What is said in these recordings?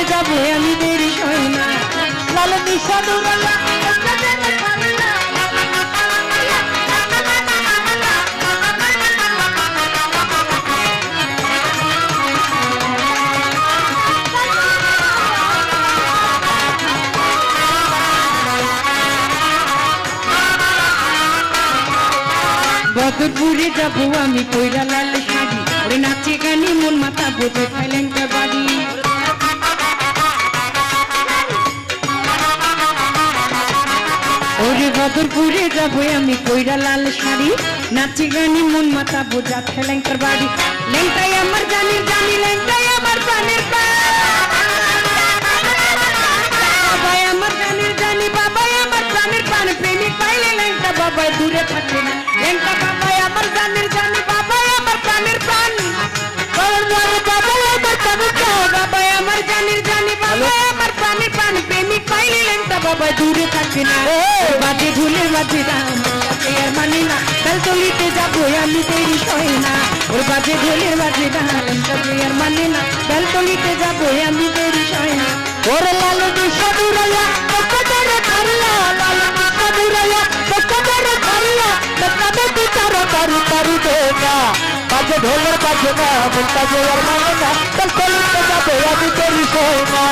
নিতে যাব আমি দেরি সই না। লাল যাব আমি কইরা লাল শাড়ি। ওরে নাচে গানি মন মাথা বোঝে থাইল্যান্ডের বদরপুরে যাব আমি কইরা লাল শাড়ি নাচে গানি মন মাথা বোঝা থাইল্যান্ডের বাড়ি লেংটাই আমার জানি জানি লেংটাই আমার প্রাণের প্রাণ। বাবাই আমার জানির জানি বাবাই আমার প্রাণের প্রাণ প্রেমিক পাইলে লেংটা বাবাই দূরে থাকে না লেংটা বাবাই আমার জানির জানি বাবাই আমার প্রাণের প্রাণ বাবার দ্বারা বাবাই আমার প্রাণের প্রাণ। বাবাই আমার জানির জানি বাবাই আমার প্রাণের প্রাণ প্রেমিক পাইলে লেংটা বাবাই দূরে থাকে না বাজে ঝুলের বাজে রাম আর মানি না কাল তলিতে যাব আমি দেরি সই না ওর বাজে ঝোলের বাজে ডাল আর মানে না কাল তলিতে যাব আমি দেরি সই না ওরে লাল দিশাদুরায়া কতরে খারিয়া লাল দিশাদুরায়া কতরে খারিয়া কতরে বিচার করি করি দেনা বাজে ঢোলের বাজে না বলতা যে আর মানে না কাল তলিতে যাব আমি দেরি সই না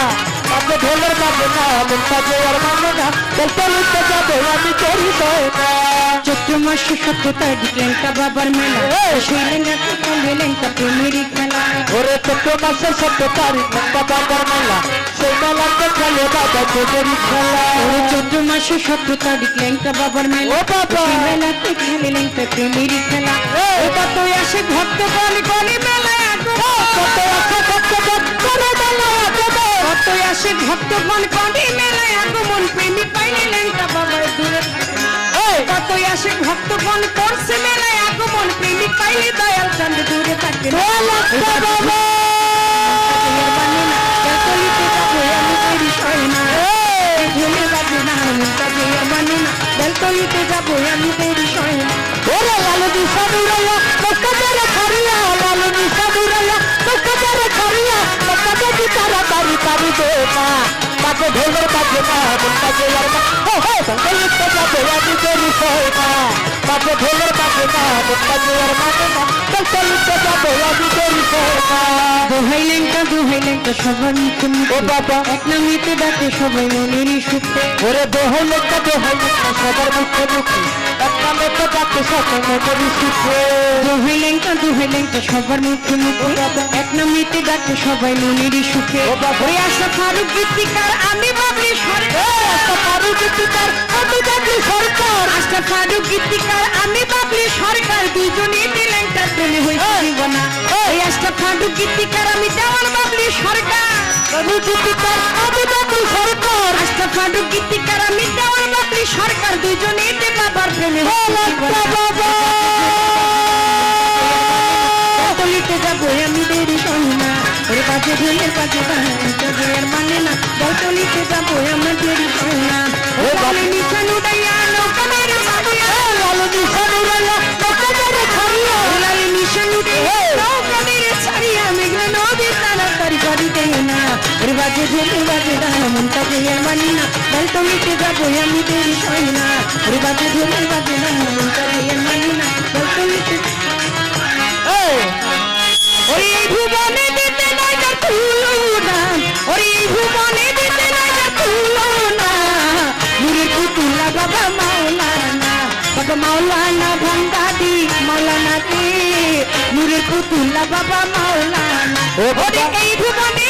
বাজে ঢোলের বাজে না বলতা যে আর মানে না কাল তলিতে যাব আমি সই না। চৈত্র মাসে সত্য তারিখ লেঙ্কা বাবার মেলা। সেই লেঙ্গাতে কমে লেঙ্কা প্রেমেরই খেলা। ওরে চোদ্দ মাসের সত্য তারিখ মক্কা বাবার মেলা। সেই মেলাতে খেলে বাবা তোদেরই খেলা। ওরে চৈত্র মাসে সত্য তারিখ লেঙ্কা বাবার মেলা। ও বাবা! মেলাতে খেলে লেঙ্কা প্রেমেরই খেলা। ওটা তো আসে ভক্ত গলি মেলায় আগমন। কত কত করে মেলা কত আসে ভক্তগণ কলি মেলায় আগমন প্রেমিক পাইলে লেঙ্কা বাবার দূরে। কত আসে ভক্তগণ করছে মেলায় আগমন প্রেমিক পাইলে দয়াল চান্দ দূরে থাকে। বাবা বাজে ঢোলের বাজে না বলতা যে আর মা হো হো সঙ্গলিতে যাবে আমি দেরি সই না বাজে ঢোলের বাজে না বলতা যে আর না সঙ্গলিতে যাবে আমি দেরি সই না দোহাই লেঙ্কা, দোহাই লেঙ্কা, সবার মুখে। ও বাবা এক নামিতে ডাকে সবাই মনেরই সুখে ওরে দোহলটা দোহলটা সবার মুখে মুখে একটা মেতে যাচ্ছে সকল মেয়েদেরই সুখে দোহাই লেঙ্কা, দোহাই লেঙ্কা, সবার মুখে মুখে এক নামিতে ডাকে সবাই মনেরই সুখে। ওই আশা ফারুক গীতিকার আমি বাবলি সরকার একটা পারু গীতিকার আমি দেখলি সরকার আশা ফারুক গীতিকার আমি বাবলি সরকার দুজনে দিলেন তার প্রেমে হয়েছে জীবনা ওই আশা ফারুক গীতিকার আমি দেওয়ান বাবলি সরকার আমি গীতিকার দেখলি সরকার। ফারুক গীতিকার আমি দেওয়ান বাবলি সরকার দুজনে দে বাবার প্রেমে। বাবা। তলিতে যাব আমি দেরি সই না। ওরে কাছে ঢোলের কাছে তবে আর মানে না। তলিতে যাব আমার দেরি সই না। ও বালে নিশান উড়াইয়া নৌকা মেরে মারিয়া লালু দিশা বাজে ঢোলে বাজে দানা মন তবে মানি না তলিতে যাব আমি দেরি সই না ওরে বাজে ঢোলে বাজে দানা মন তবে মানি না তলিতে ওরে ভুবনে দিতে নাই যা তুলনা ওরে ভুবনে দিতে নাই যা তুলনা নূরের পুতুলা বাবা মাওলানা বাবা মাওলানা ভান্ডারি মাওলানা রে নূরের পুতুলা বাবা মাওলানা ও বাবা। এই ভুবনে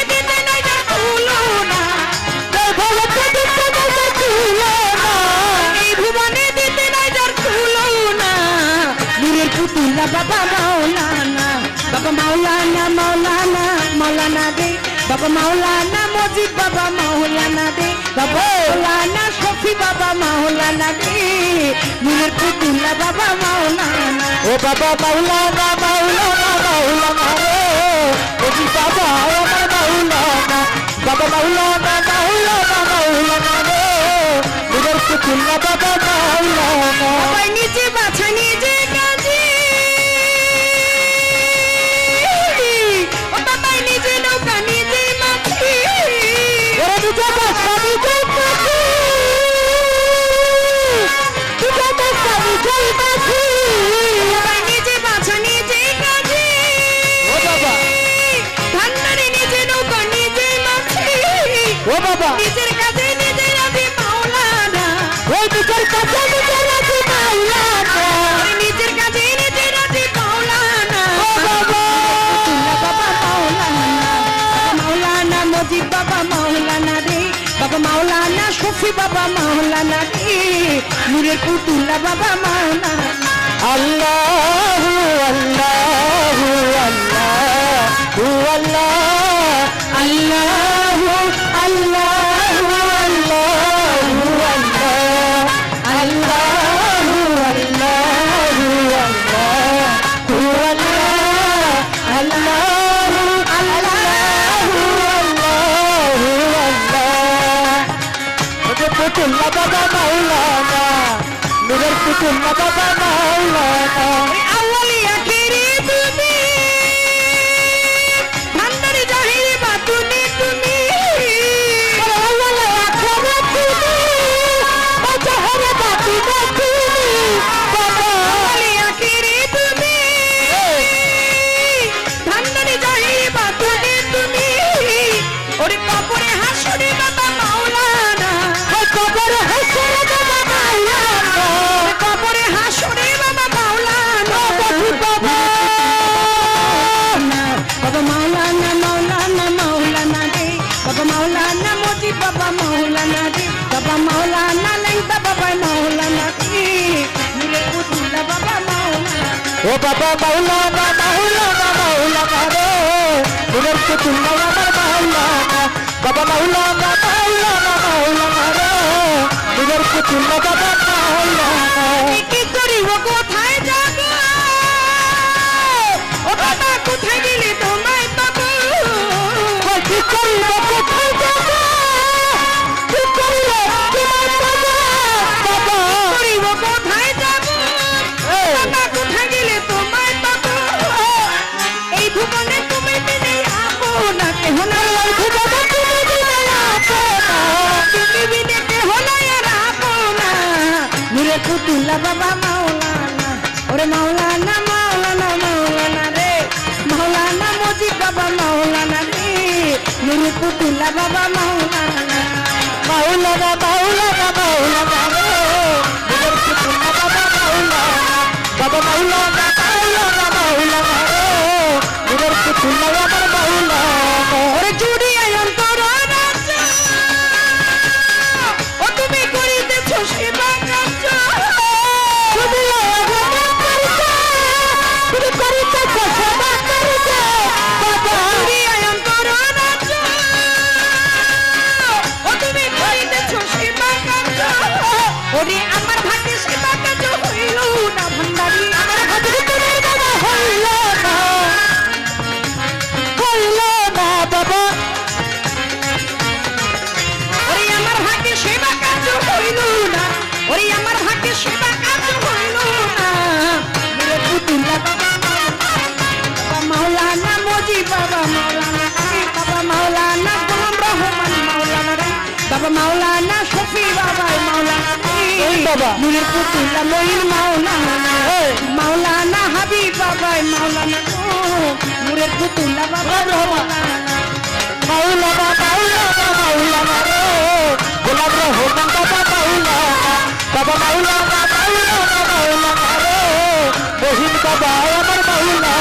বাবা মাওলানা মজিদ বাবা মাওলানা দে। বাবা মাওলানা শফি বাবা মাওলানা দে। নূরের পুতুলা বাবা মাওলানা ও বাবা মাওলানা মাওলানা মাওলানা রে ওজি বাবা আমার মাওলানা বাবা মাওলানা মজিদ বাবা মাওলানা রে, বাবা মাওলানা শফি বাবা মাওলানা রে নূরের পুতুলা বাবা মাওলানা। আল্লাহ আল্লাহ আল্লাহ। নুরের পুতুল্লা বাবা মাওলানা আউয়ালি বাবা মাওলানা মোজি বাবা মাওলানা রে বাবা মাওলানা লেংটা বাবা মাওলানা রে নুরে পুতুলা বাবা মাওলানা ও বাবা মাওলানা মাওলানা মাওলানা রে নুরের পুতুল্লা আমার মাওলানা বাবা মাওলানা মাওলানা মাওলানা রে নুরের পুতুল্লা বাবা পুতুলা বাবা মাওলানা ওরে মাওলানা মাওলানা মাওলানা রে মাওলানা মোজি বাবা মাওলানা রে নুরে পুতুলা বাবা মাওলানা ওরে আমার ভাগ্যে বাবা। নুরের পুতুলা মইন মাওলানা। মাওলানা হাবিব বাবা মাওলানা নুরের পুতুলা বাবা মাওলানা। মাওলানা মাওলানা মাওলানা রে গোলাম রহমান বাবা মাওলানা বাবা মাওলানা মাওলানা মাওলানা রে মহিন বাবা আমার মাওলানা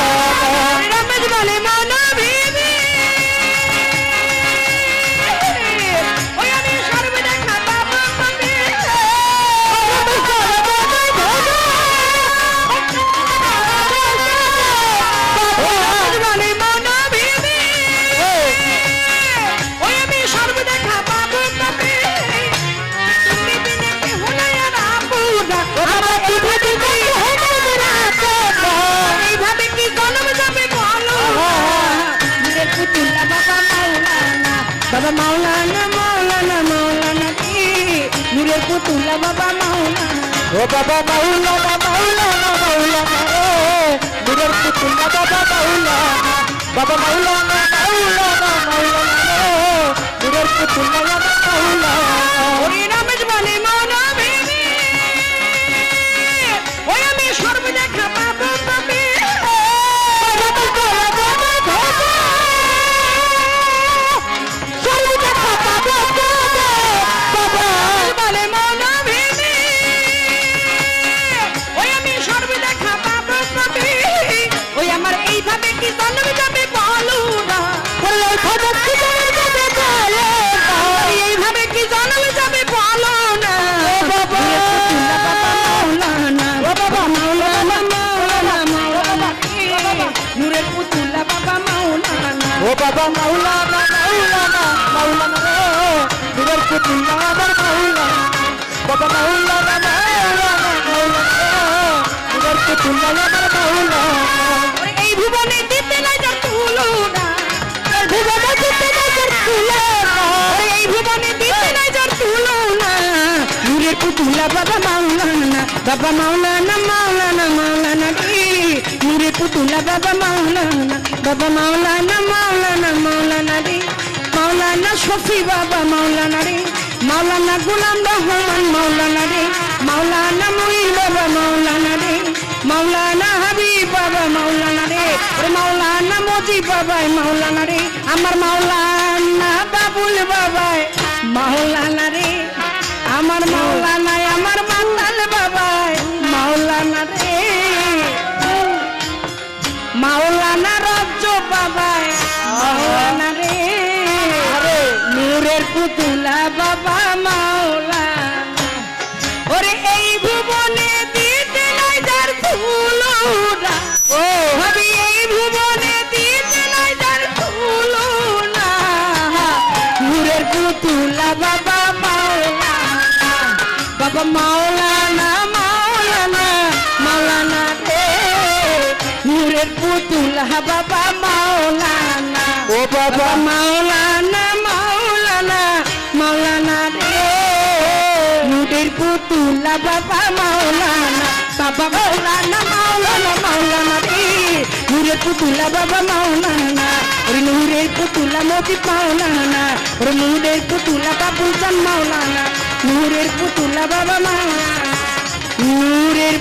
বাবা মাওলানা মাওলানা মাওলানা কে? নূরের পুতুলা বাবা মাওলানা। ও বাবা মাওলানা মাওলানা মাওলানা ও নূরের পুতুলা বাবা মাওলানা। বাবা মাওলানা মাওলানা মাওলানা ও নূরের বাবা মাওলানা মাওলানা মাওলানা রে নূরের পুতুল্লা আমার মাওলানা। বাবা মাওলানা মাওলানা মাওলানা রে নূরের পুতুল্লা আমার মাওলানা। এই ভুবনে দিতে নাই যার তুলনা ভুবনে দিতে নজর তুলে ওরে এই ভুবনে দিতে নাই যার তুলনা নূরের পুতুলা বাবা মাওলানা বাবা মাওলানা মাওলানা রে পুতুলা বাবা মাওলানা বাবা মাওলানা মাওলানা মাওলানা রে। মাওলানা শফি বাবা মাওলানা রে। মাওলানা গুলাম রহমান মাওলানা রে। মাওলানা মুইল বাবা মাওলানা রে। মাওলানা হাবিব বাবা মাওলানা রে। ওরে মাওলানা মজি বাবা মাওলানা রে। আমার মাওলানা বাবুল বাবা মাওলানা রে। আমার মাওলানা পুতুলা বাবা মাওলানা ওরে এই ভুবনে দিতে নাই যার তুলনা ও ভাবি এই ভুবনে দিতে নাই যার তুলনা নূরের পুতুলা বাবা মাওলানা বাবা মাওলানা মাওলানা মাওলানা রে। নূরের পুতুলা বাবা মাওলানা ও বাবা মাওলানা। পুতুলা বাবা মাওলানা বাবা মাওলানা মাওলানা মাওলানা রে নূরের পুতুলা বাবা মাওলানা ওরে নূরের পুতুলা মোদি মাওলানা ওরে নূরের পুতুলা বাবুল জান মাওলানা নূরের পুতুলা বাবা মাওলানা নূরের